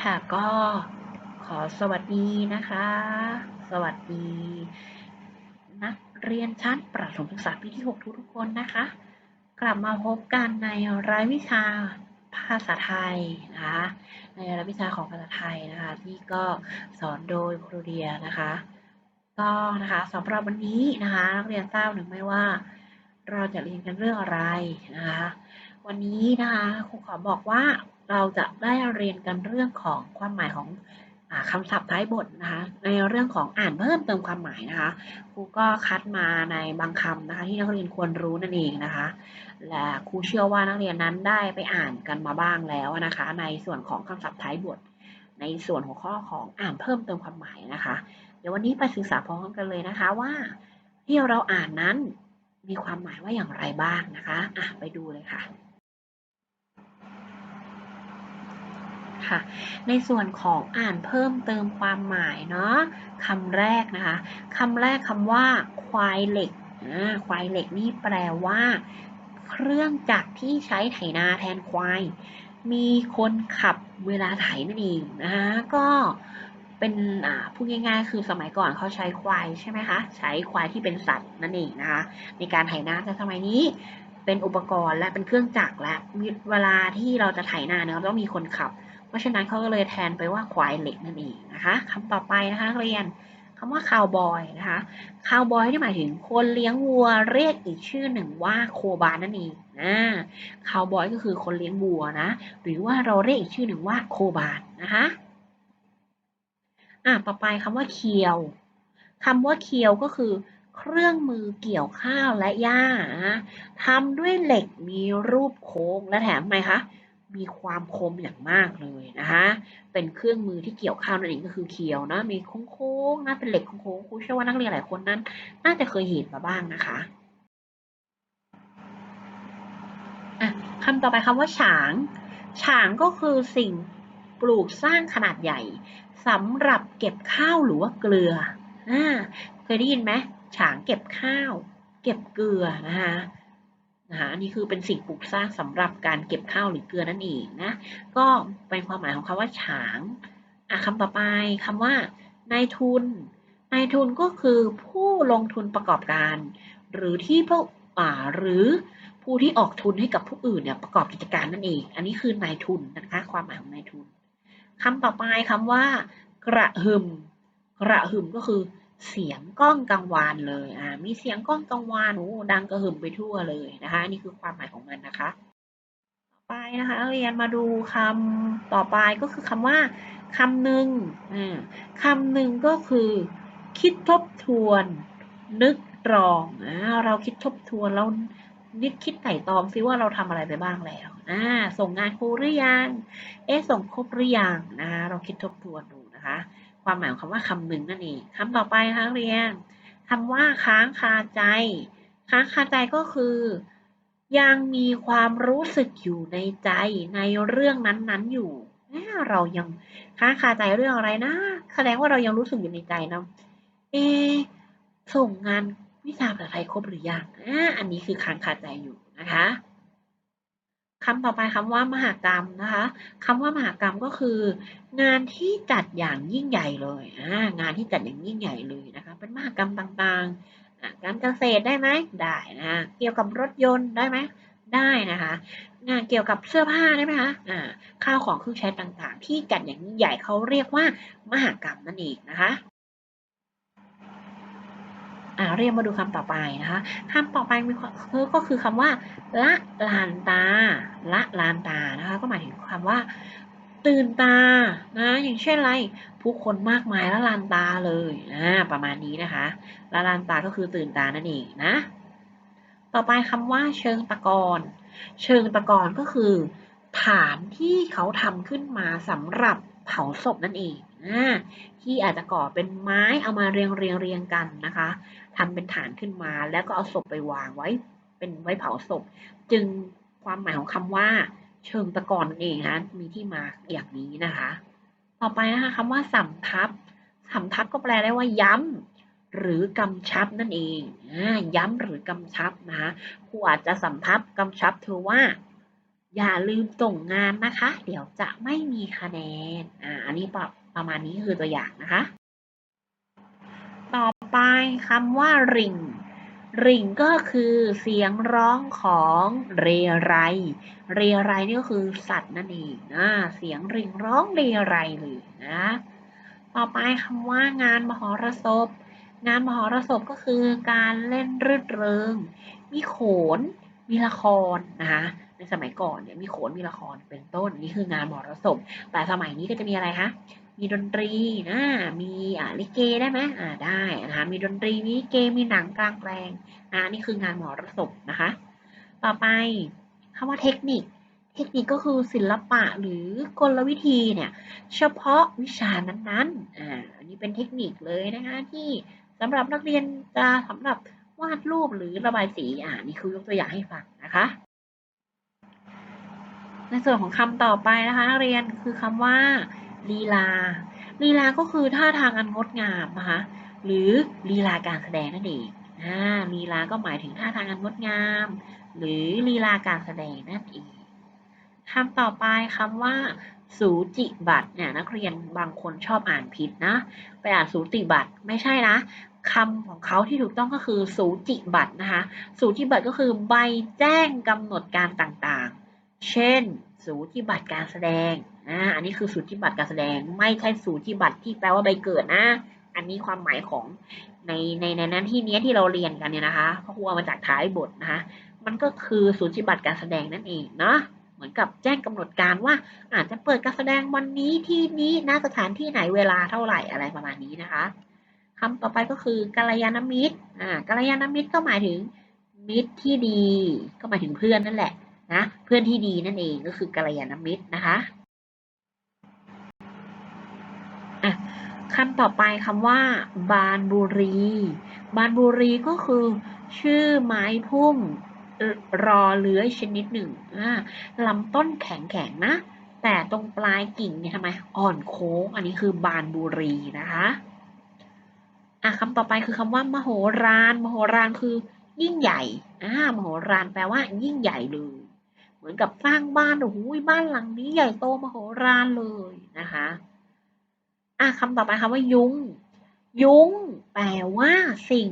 ค่ะก็ขอสวัสดีนะคะ สวัสดี นักเรียนชั้นประถมศึกษาปีที่6ทุกทุกๆคนนะคะ กลับมาพบกันในรายวิชาภาษาไทยนะคะในรายวิชาของภาษาไทยนะคะ ที่ก็สอนโดยครูเดียนะคะก็นะคะสำหรับวันนี้นะคะนักเรียนทราบหรือไม่ว่า เราจะเรียนกันเรื่องอะไรนะคะ วันนี้นะคะครูขอบอกว่า เราจะได้เรียนกันเรื่องของความหมายของอคำศัพท์ท้ายบทนะคะในเรื่องของอ่านเพิ่มเติมความหมายนะคะครูก็คัดมาในบางคำนะคะที่นักเรียนควรรู้นั่นเองนะคะและครูเชื่อว่านักเรียนนั้นได้ไปอ่านกันมาบ้างแล้วนะคะ ในส่วนของคำศัพท์ท้ายบท ในส่วนหัวข้อของอ่านเพิ่มเติมความหมายนะคะ เดี๋ยววันนี้ไปศึกษาพร้อมกันเลยนะคะว่าที่เราอ่านนั้นมีความหมายว่าอย่างไรบ้างนะคะอะไปดูเลยค่ะ ค่ะ ในส่วนของอ่านเพิ่มเติมความหมายเนาะคำแรกนะคะคำแรกคำว่า ควายเหล็กอ่าควายเหล็กนี่แปลว่า เครื่องจักรที่ใช้ไถนาแทนควาย มีคนขับเวลาไถนั่นเองนะคะก็เป็นอ่าพูดง่ายๆ คือสมัยก่อนเขาใช้ควายใช่ไหมคะใช้ควายที่เป็นสัตว์นั่นเองนะคะในการไถนาแต่สมัยนี้เป็นอุปกรณ์และเป็นเครื่องจักรและเวลาที่เราจะไถนาเนี่ยต้องมีคนขับ เพราะฉะนั้นเขาก็เลยแทนไปว่าควายเหล็กนั่นเองนะคะคำต่อไปนะคะเรียนคำว่าคาวบอยนะคะคาวบอยที่หมายถึงคนเลี้ยงวัวเรียกอีกชื่อหนึ่งว่าโคบานนั่นเองอ่าคาวบอยก็คือคนเลี้ยงวัวนะหรือว่าเราเรียกอีกชื่อหนึ่งว่าโคบานนะคะอะต่อไปคำว่าเคียวคำว่าเคียวก็คือเครื่องมือเกี่ยวข้าวและหญ้าทำด้วยเหล็กมีรูปโค้งและแถมไหมคะ มีความคมอย่างมากเลยนะคะ เป็นเครื่องมือที่เกี่ยวข้าวนั่นเองก็คือเคียวนะ มีโค้งๆนะเป็นเหล็กโค้งๆครูเชื่อว่านักเรียนหลายคนนั้น น่าจะเคยเห็นมาบ้างนะคะอะคำต่อไปคำว่าฉาง ฉางก็คือสิ่งปลูกสร้างขนาดใหญ่สำหรับเก็บข้าวหรือว่าเกลืออ่าเคยได้ยินไหมฉางเก็บข้าว เก็บเกลือนะคะ นะคะนนี้คือเป็นสิ่งปลูกสร้างสำหรับการเก็บข้าวหรือเกลือนั่นเองนะ ก็เป็นความหมายของคำว่าฉางอะคำต่อไปคำว่านายทุน นายทุนก็คือผู้ลงทุนประกอบการ หรือที่พวกอ่าหรือผู้ที่ออกทุนให้กับผู้อื่นเนี่ยประกอบกิจการนั่นเอง อันนี้คือนายทุนนะคะ ความหมายของนายทุนคำต่อไปคำว่า กระหึ่มกระหึ่มก็คือ เสียงก้องกังวานเลยอ่ามีเสียงก้องกังวานโอ้ดังกระหึ่มไปทั่วเลยนะคะนี่คือความหมายของมันนะคะ ต่อไปนะคะเรียนมาดูคำต่อไปก็คือคำว่าคำหนึ่งอ่าคำหนึ่งก็คือ คิดทบทวน นึกตรองอ่าเราคิดทบทวนแล้วนึกคิดไต่ตองซิว่าเราทำอะไรไปบ้างแล้วอ่าส่งงานครูหรือยัง เอ๊ส่งครบหรือยังนะคะเราคิดทบทวนดูนะคะ ความหมายของคำว่าคำหนึ่งนั่นเองคำต่อไปนะคะเรียนคำว่าค้างคาใจ ค้างคาใจก็คือ ยังมีความรู้สึกอยู่ในใจในเรื่องนั้นๆอยู่เรายังค้างคาใจเรื่องอะไรนะแสดงว่าเรายังรู้สึกอยู่ในใจนะเอส่งงานวิชาภาษาไทยครบหรือยังอ่าอันนี้คือค้างคาใจอยู่นะคะ คำต่อไปคำว่ามหากรรมนะคะคำว่ามหากรรมก็คือ งานที่จัดอย่างยิ่งใหญ่เลยงานที่จัดอย่างยิ่งใหญ่เลยนะคะเป็นมหากรรมต่างๆการเกษตรได้ไหมได้นะเกี่ยวกับรถยนต์ได้ไหมได้นะคะ งานเกี่ยวกับเสื้อผ้าได้ไหมคะข้าวของเครื่องใช้ต่างๆ ที่จัดอย่างยิ่งใหญ่เขาเรียกว่ามหากรรมนั่นเองนะคะ อ่าเรียกมาดูคำต่อไปนะคะคำต่อไปมีก็คือคำว่า ละลานตา ละลานตานะคะก็หมายถึงคำว่า ตื่นตานะอย่างเช่นอะไรผู้คนมากมายละลานตาเลยนะประมาณนี้นะคะละลานตาก็คือตื่นตานั่นเองนะต่อไปคำว่า เชิงตะกอนเชิงตะกอนก็คือ ฐานที่เขาทำขึ้นมาสำหรับเผาศพนั่นเอง ที่อาจจะก่อเป็นไม้เอามาเรียงเรียงเรียงกันนะคะทำเป็นฐานขึ้นมาแล้วก็เอาศพไปวางไว้ เป็นไว้เผาศพ จึงความหมายของคำว่าเชิงตะกอนนั่นเองนะมีที่มาอย่างนี้นะคะ ต่อไปนะคะคำว่าสำทับสำทับก็แปลได้ว่าย้ำหรือกำชับนั่นเองย้ำหรือกำชับนะคะครูอาจจะสำทับกำชับเธอว่า อย่าลืมส่งงานนะคะ เดี๋ยวจะไม่มีคะแนนอ่าอันนี้ประ ประมาณนี้คือตัวอย่างนะคะ ต่อไปคำว่าริงริงก็คือเสียงร้องของเรไร เรไรนี่ก็คือสัตว์นั่นเองนะเสียงริงร้องเรไรเลยนะ ต่อไปคำว่างานมหรสพ งานมหรสพก็คือการเล่นรื่นเริง มีโขน มีละครนะคะในสมัยก่อนเนี่ยมีโขนมีละครเป็นต้นนี่คืองานมหรสพ แต่สมัยนี้ก็จะมีอะไรคะ มีดนตรีนะมีอ่าลิเกได้ไหมอ่าได้นะคะมีดนตรีมีลิเกมีหนังกลางแปลงนะนี่คืองานมหรสพนะคะ ต่อไปคำว่าเทคนิค เทคนิคก็คือศิลปะหรือกลวิธีเนี่ยเฉพาะวิชานั้นๆอ่าอันนี้เป็นเทคนิคเลยนะคะที่สำหรับนักเรียนจะสำหรับวาดรูปหรือระบายสีอ่านี่คือยกตัวอย่างให้ฟังนะคะในส่วนของคำต่อไปนะคะนักเรียนคือคำว่า ลีลา ลีลาก็คือท่าทางอันงดงามนะคะหรือลีลาการแสดงนั่นเองอ่าลีลาก็หมายถึงท่าทางอันงดงาม หรือลีลาการแสดงนั่นเองคำต่อไปคำว่า สูจิบัตรเนี่ยนักเรียนบางคนชอบอ่านผิดนะ ไปอ่านสูติบัตรไม่ใช่นะคำของเขาที่ถูกต้องก็คือสูจิบัตรนะคะ สูจิบัตรก็คือใบแจ้งกำหนดการต่างๆ เช่น สูจิบัตรการแสดง อ่าอันนี้คือสูจิบัตรการแสดง ไม่ใช่สูจิบัตรที่แปลว่าใบเกิดนะ อันนี้ความหมายของในในในนั้นที่เนี้ยที่เราเรียนกันเนี่ยนะคะเขาครูเอามาจากท้ายบทนะคะมันก็คือสูจิบัตรการแสดงนั่นเองเนาะเหมือนกับแจ้งกำหนดการว่า อาจจะเปิดการแสดงวันนี้ที่นี้ณสถานที่ไหนเวลาเท่าไหร่อะไรประมาณนี้นะคะคำต่อไปก็คือกัลยาณมิตรอ่ากัลยาณมิตรก็หมายถึงมิตรที่ดี ก็หมายถึงเพื่อนนั่นแหละนะเพื่อนที่ดีนั่นเองก็คือกัลยาณมิตรนะคะ คำต่อไปคำว่า บานบุรี บานบุรีก็คือ ชื่อไม้พุ่มรอเลื้อยชนิดหนึ่งลำต้นแข็งๆนะ แต่ตรงปลายกิ่งเนี่ยทำไมอ่อนโค้ง อันนี้คือบานบุรีนะคะอะคำต่อไปคือคำว่ามโหฬารมโหฬารคือ ยิ่งใหญ่อ่ามโหฬารแปลว่า ยิ่งใหญ่เลย เหมือนกับสร้างบ้านโอ้โหบ้านหลังนี้ใหญ่โตมโหฬารเลยนะคะ อะคำต่อไปคำว่ายุ้ง ยุ้งแปลว่าสิ่ง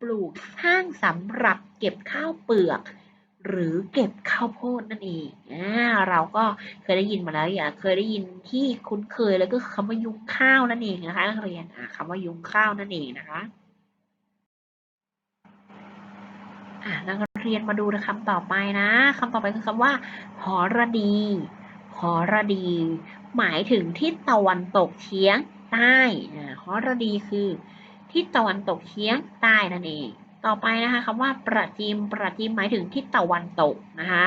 ปลูกสร้างสำหรับเก็บข้าวเปลือก หรือเก็บข้าวโพดนั่นเองอ่าเราก็เคยได้ยินมาแล้วอย่าเคยได้ยินที่คุ้นเคยแล้วก็คำว่ายุ้งข้าวนั่นเองนะคะนักเรียนอ่าคำว่ายุ้งข้าวนั่นเองนะคะอ่านักเรียนมาดูคำต่อไปนะคำต่อไปคือคำว่าหอระดีหอระดี หมายถึงทิศตะวันตกเฉียงใต้อ่าหอระดีคือทิศตะวันตกเฉียงใต้นั่นเอง ต่อไปนะคะคำว่าประจิมประจิมหมายถึงทิศตะวันตกนะคะ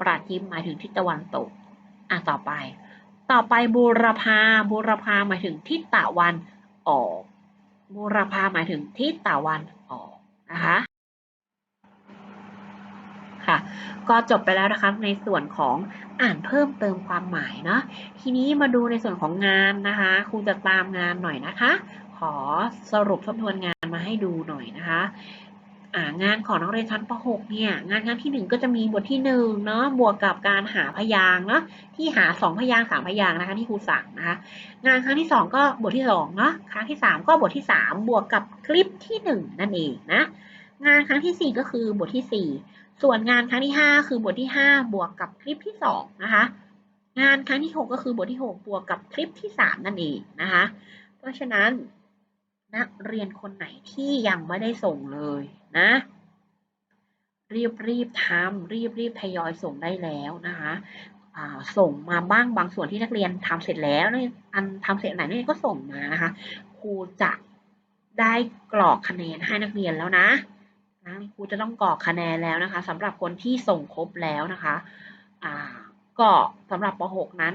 ประจิมหมายถึงทิศตะวันตกอะต่อไป ต่อไปบูรพาบูรพาหมายถึงทิศตะวันออกบูรพาหมายถึงทิศตะวันออกนะคะ ค่ะ ก็จบไปแล้วนะคะในส่วนของอ่านเพิ่มเติมความหมายเนาะทีนี้มาดูในส่วนของงานนะคะครูจะตามงานหน่อยนะคะ ขอสรุปทบทวนงานมาให้ดูหน่อยนะคะงานของนักเรียนชั้นป .6 เนี่ยงานครั้งที่ 1 ก็จะมีบทที่1เนาะบวกกับการหาพยางเนาะที่หา 2 พยาง3พยางนะคะที่ครูสั่งนะคะงานครั้งที่ 2 ก็บทที่2เนาะครั้งที่ 3 ก็บทที่ 3 บวกกับคลิปที่ 1 นั่นเองนะงานครั้งที่ 4 ก็คือบทที่ 4 ส่วนงานครั้งที่ 5 คือบทที่ 5 บวกกับคลิปที่ 2 นะคะ งานครั้งที่ 6 ก็คือบทที่ 6 บวกกับคลิปที่ 3 นั่นเองนะคะ เพราะฉะนั้นนักเรียนคนไหนที่ยังไม่ได้ส่งเลยนะ รีบรีบทำรีบรีบทยอยส่งได้แล้วนะคะส่งมาบ้างบางส่วนที่นักเรียนทำเสร็จแล้วอันทำเสร็จไหนนักเรียนก็ส่งมานะคะครูจะได้กรอกคะแนนให้นักเรียนแล้วนะ นะครูจะต้องกรอกคะแนนแล้วนะคะสำหรับคนที่ส่งครบแล้วนะคะอ่าก็สำหรับป .6 นั้น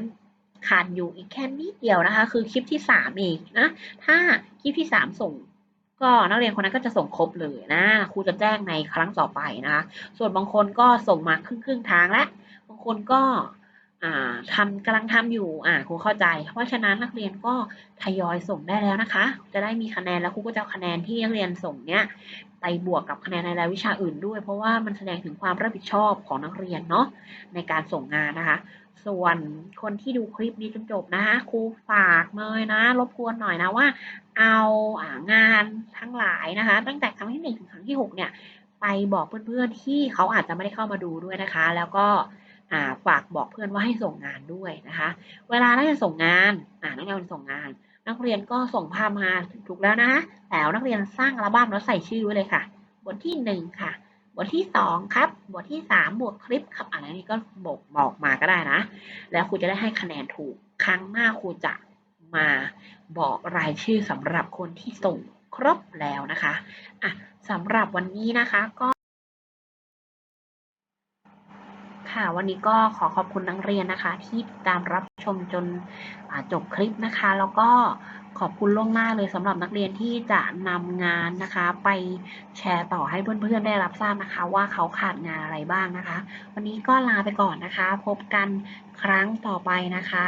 ขาดอยู่อีกแค่นิดเดียวนะคะ คือคลิปที่สามเองนะ ถ้าคลิปที่สามส่ง ก็นักเรียนคนนั้นก็จะส่งครบเลยนะครูจะแจ้งในครั้งต่อไปนะคะ ส่วนบางคนก็ส่งมาครึ่งครึ่งทางแล้วบางคนก็ ทำกำลังทำอยู่อ่าครูเข้าใจ เพราะฉะนั้นนักเรียนก็ทยอยส่งได้แล้วนะคะ จะได้มีคะแนนแล้วครูก็จะเอาคะแนนที่นักเรียนส่งเนี้ยไปบวกกับคะแนนในรายวิชาอื่นด้วย เพราะว่ามันแสดงถึงความรับผิดชอบของนักเรียนเนาะในการส่งงานนะคะ ส่วนคนที่ดูคลิปนี้จนจบนะคะครูฝากเลยนะ รบกวนหน่อยนะว่า เอาอางานทั้งหลายนะคะ ตั้งแต่ครั้งที่หนึ่งถึงครั้งที่หกเนี่ยไปบอกเพื่อนๆที่เขาอาจจะไม่ได้เข้ามาดูด้วยนะคะ แล้วก็ ฝากบอกเพื่อนว่าให้ส่งงานด้วยนะคะ เวลานักเรียนส่งงานอ่านักเรียนส่งงาน นักเรียนก็ส่งภาพมาถูกแล้วนะแล้วนักเรียนสร้างอัลบั้มแล้วใส่ชื่อไว้เลยค่ะ บทที่หนึ่งค่ะ บทที่สองครับ บทที่สามบทคลิปครับอะไรนี้ก็บอกบอกมาก็ได้นะ แล้วครูจะได้ให้คะแนนถูก ครั้งหน้าครูจะมาบอกรายชื่อสำหรับคนที่ส่งครบแล้วนะคะอะสำหรับวันนี้นะคะก็ ค่ะ วันนี้ก็ขอขอบคุณนักเรียนนะคะ ที่ตามรับชมจนจบคลิปนะคะ แล้วก็ขอบคุณล่วงหน้าเลยสำหรับนักเรียนที่จะนำงานนะคะ ไปแชร์ต่อให้เพื่อนๆได้รับทราบนะคะ ว่าเขาขาดงานอะไรบ้างนะคะ วันนี้ก็ลาไปก่อนนะคะ พบกันครั้งต่อไปนะคะ